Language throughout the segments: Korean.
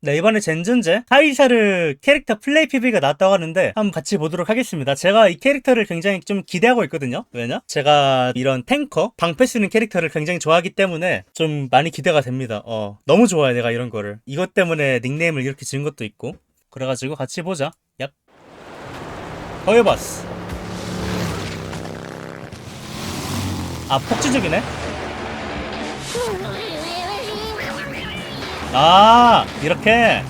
네, 이번에 젠전제 카이사르 캐릭터 플레이 PV가 나왔다고 하는데 한번 같이 보도록 하겠습니다. 제가 이 캐릭터를 굉장히 좀 기대하고 있거든요. 왜냐? 제가 이런 탱커, 방패 쓰는 캐릭터를 굉장히 좋아하기 때문에 좀 많이 기대가 됩니다. 어, 너무 좋아요, 내가 이런 거를. 이것 때문에 닉네임을 이렇게 지은 것도 있고. 그래가지고 같이 보자. 얍. 허여바스. 아, 폭주족이네? 아 이렇게.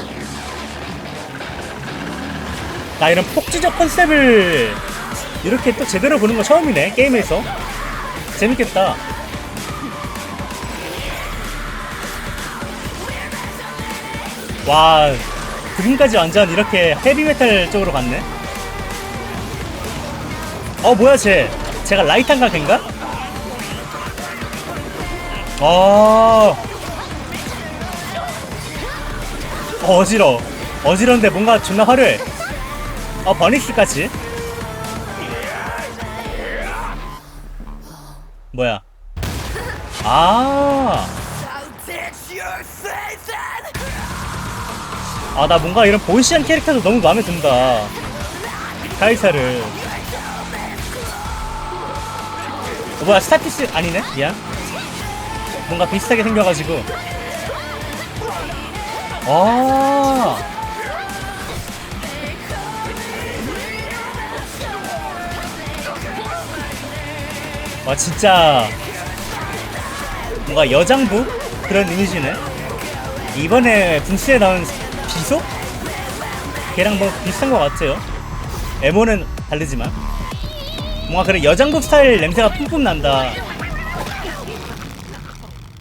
나 이런 폭주적 컨셉을 이렇게 또 제대로 보는 거 처음이네 게임에서. 재밌겠다. 와 그림까지 완전 이렇게 헤비메탈 쪽으로 갔네. 어 뭐야 쟤? 제가 라이탄가 걘가? 어 어지러 어지러운데 뭔가 존나 화려해 어 버니스까지 뭐야 아 아, 나 뭔가 이런 보이시한 캐릭터도 너무 마음에 든다. 카이사를. 어, 뭐야, 스타피스, 아니네? 미안. 뭔가 비슷하게 생겨가지고. 아. 와, 진짜. 뭔가 여장부? 그런 이미지네. 이번에 분스에 나온 비소? 걔랑 뭐 비슷한 것 같아요. 에모는 다르지만. 뭔가 그래 여장부 스타일 냄새가 뿜뿜 난다.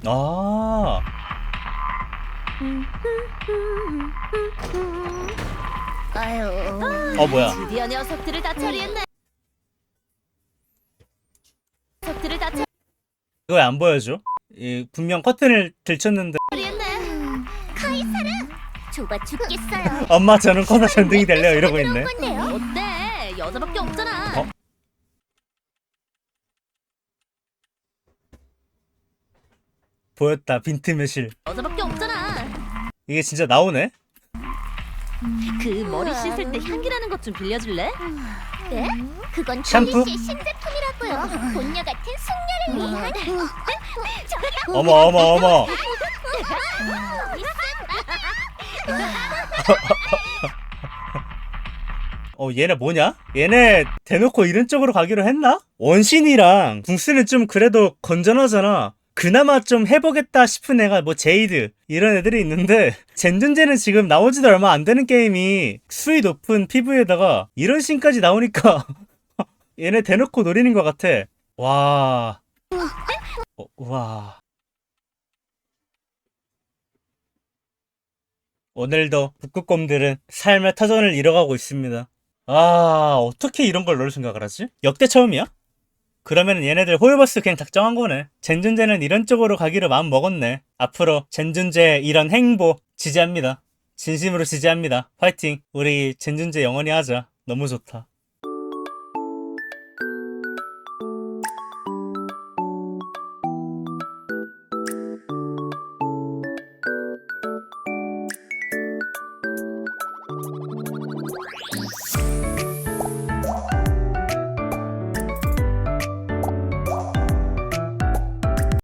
아. 아유. 어 뭐야? 드디어 녀석들을 다 처리했네. 녀석들을 다 이거 왜 안 보여줘? 이 분명 커튼을 들쳤는데 처리했네. 카이사르 좁아 죽겠어요. 엄마 저는 커서 전등이 될래요 이러고 있네. 어때? 여자밖에 없잖아. 어? 보였다 빈트 매실. 여자밖에 없잖아. 이게 진짜 나오네? 그 머리 씻을 때 향기나는 것 좀 빌려줄래? 네? 그건 샴푸? 샴푸? 씨 신제품이라고요. 본녀 같은 숙녀를 위한. 어머 어머 어머. 어 얘네 뭐냐? 얘네 대놓고 이런 쪽으로 가기로 했나? 원신이랑 궁스는 좀 그래도 건전하잖아. 그나마 좀 해보겠다 싶은 애가 뭐 제이드 이런 애들이 있는데 젠전제는 지금 나오지도 얼마 안 되는 게임이 수위 높은 피부에다가 이런 씬까지 나오니까 얘네 대놓고 노리는 것 같아. 와. 어, 와. 오늘도 북극곰들은 삶의 터전을 잃어가고 있습니다. 아, 어떻게 이런 걸 넣을 생각을 하지? 역대 처음이야? 그러면 얘네들 호요버스 그냥 작정한 거네. 젠준제는 이런 쪽으로 가기로 마음 먹었네. 앞으로 젠준제 이런 행보 지지합니다. 진심으로 지지합니다. 화이팅. 우리 젠준제 영원히 하자. 너무 좋다.